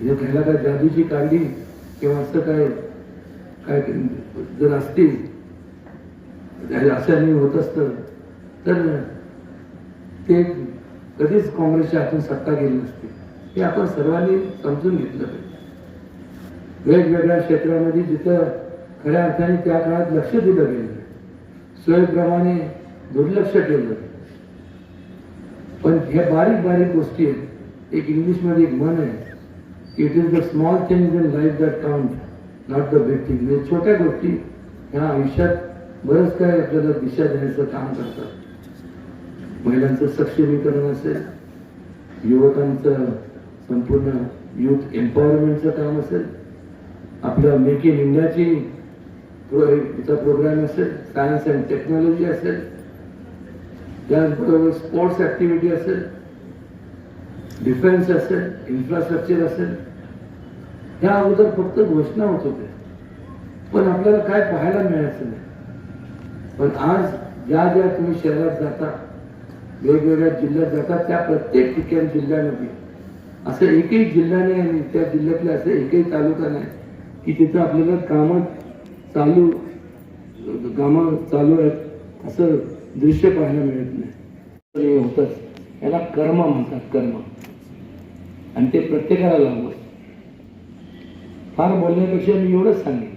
म्हणजे त्याला काय जादूची काढली किंवा असं काय काय जर असतील असं होत असतं तर ते कधीच काँग्रेसच्या हातून सत्ता गेली नसते. हे आपण सर्वांनी समजून घेतलं पाहिजे. वेगवेगळ्या क्षेत्रामध्ये जिथं खऱ्या अर्थाने त्या काळात लक्ष दिलं गेलं सोयीप्रमाणे दुर्लक्ष केलं पण ह्या बारीक बारीक गोष्टी आहेत. एक इंग्लिशमध्ये एक म्हण आहे it is the small things in life that count not the big thing म्हणजे छोट्या गोष्टी ह्या आयुष्यात बरंच काय आपल्याला दिशा देण्याचं काम करतात महिलांचं सक्षमीकरण असेल, युवकांचं संपूर्ण युथ एम्पॉवरमेंटचं काम असेल, आपलं मेक इन इंडियाची चा प्रोग्राम असेल सायन्स अँड टेक्नॉलॉजी असेल, त्याचबरोबर स्पोर्ट्स ऍक्टिव्हिटी असेल डिफेन्स असेल इन्फ्रास्ट्रक्चर असेल ह्या अगोदर फक्त घोषणा होत होत्या. पण आपल्याला काय पाहायला मिळायचं नाही. पण आज ज्या ज्या तुम्ही शहरात जाता वेगवेगळ्या जिल्ह्यात जाता त्या प्रत्येक ठिकाणी जिल्ह्यामध्ये. असं एकही जिल्हा नाही आणि त्या जिल्ह्यातला असं एकही तालुका नाही की तिथं आपल्याला कामं चालू कामं चालू आहेत असं दृश्य पाहायला मिळत नाही. हे होतच. याला कर्म म्हणतात कर्म. आणि ते प्रत्येकाला लागू फार बोलण्यापेक्षा मी एवढंच सांगेन.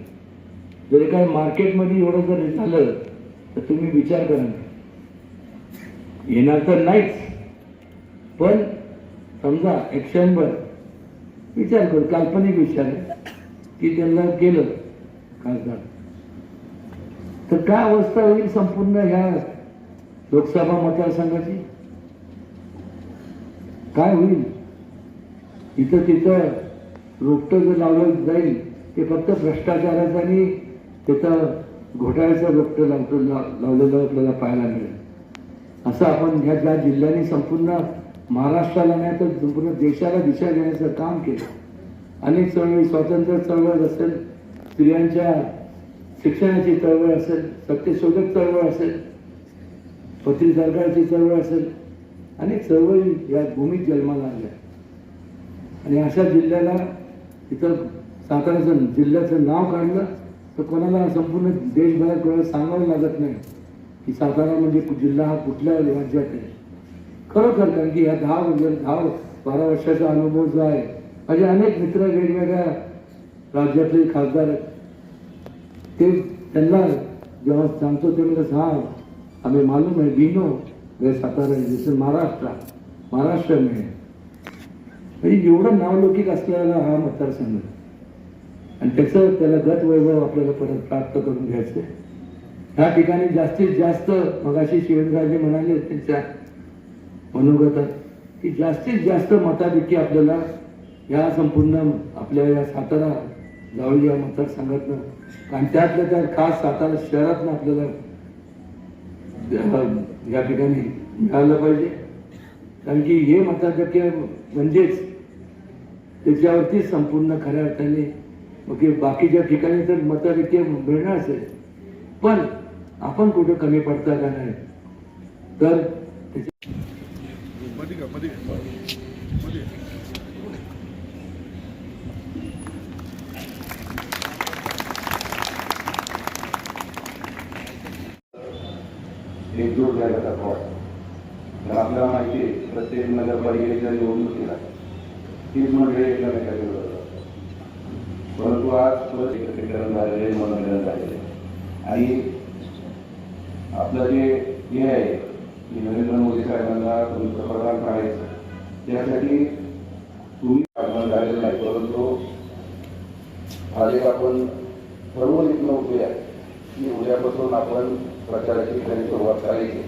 जरी काय मार्केटमध्ये एवढं जर झालं तर तुम्ही विचार करा येणार तर नाहीच. पण समजा एक क्षणभर विचार करू काल्पनिक विचार की त्यांना केलं खासदार तर काय अवस्था होईल संपूर्ण ह्या लोकसभा मतदारसंघाची? काय होईल? इथं तिथं रोपटं जर लावलं जाईल ते फक्त भ्रष्टाचाराचं आणि तिथं घोटाळ्याचं रोपटं लावतो लावलेलं आपल्याला पाहायला मिळेल. असं आपण ह्या ज्या जिल्ह्याने संपूर्ण महाराष्ट्राला नाही तर संपूर्ण देशाला दिशा देण्याचं काम केलं. अनेक चळवळी स्वातंत्र्य चळवळ असेल स्त्रियांच्या शिक्षणाची चळवळ असेल सत्यशोधक चळवळ असेल पत्री सरकारची चळवळ असेल अनेक चळवळी या भूमीत जन्माला आल्या. आणि अशा जिल्ह्याला इथं साताऱ्याचं जिल्ह्याचं नाव काढलं, तर कोणाला संपूर्ण देशभरात कोणाला सांगावं लागत नाही की सातारा म्हणजे जिल्हा हा कुठल्या राज्यात आहे. खरोखर कारण की ह्या दहा म्हणजे दहा बारा वर्षाचा अनुभव जो आहे, माझे अनेक मित्र वेगवेगळ्या राज्यातले खासदार ते त्यांना ते हा हमें मालूम है बीनो वे सातारा है जैसे महाराष्ट्र महाराष्ट्र में है. म्हणजे एवढं नावलौकिक असलेला हा मतदारसंघ आणि त्याचं त्याला गत वैभव आपल्याला परत प्राप्त करून घ्यायचं आहे. ह्या ठिकाणी जास्तीत जास्त मगाशी शिवेंद्रराजे म्हणाले त्यांच्या मनोगतात की जास्तीत जास्त मताधिक्य आपल्याला या संपूर्ण आपल्या या सातारा जावळी या मतदारसंघातनं आणि त्यातल्या त्या खास सातारा शहरातनं आपल्याला या ठिकाणी मिळालं पाहिजे कारण की हे मताधिक्य म्हणजेच त्याच्यावरती संपूर्ण खऱ्या अर्थाने मग बाकीच्या ठिकाणी तर मताधिक्य मिळणार असेल पण आपण कुठं कमी पडता का नाही? तर एकजूट झाला तर आपल्याला माहिती आहे प्रत्येक नगरपालिकेच्या निवडणुकीला तीस मंडळी एकमेकाच्या विरोधात असतात. परंतु आज परत एकत्रीकरण झालेले मनोरंजन झालेले आणि आपलं जे हे आहे की नरेंद्र मोदी साहेबांना पंतप्रधान करायचं त्यासाठी तुम्ही आगमन झालेलं नाही परंतु आज एक आपण ठरवून इथनं उभे आहे. की उद्यापासून आपण प्रचाराची खरी सुरुवात करायची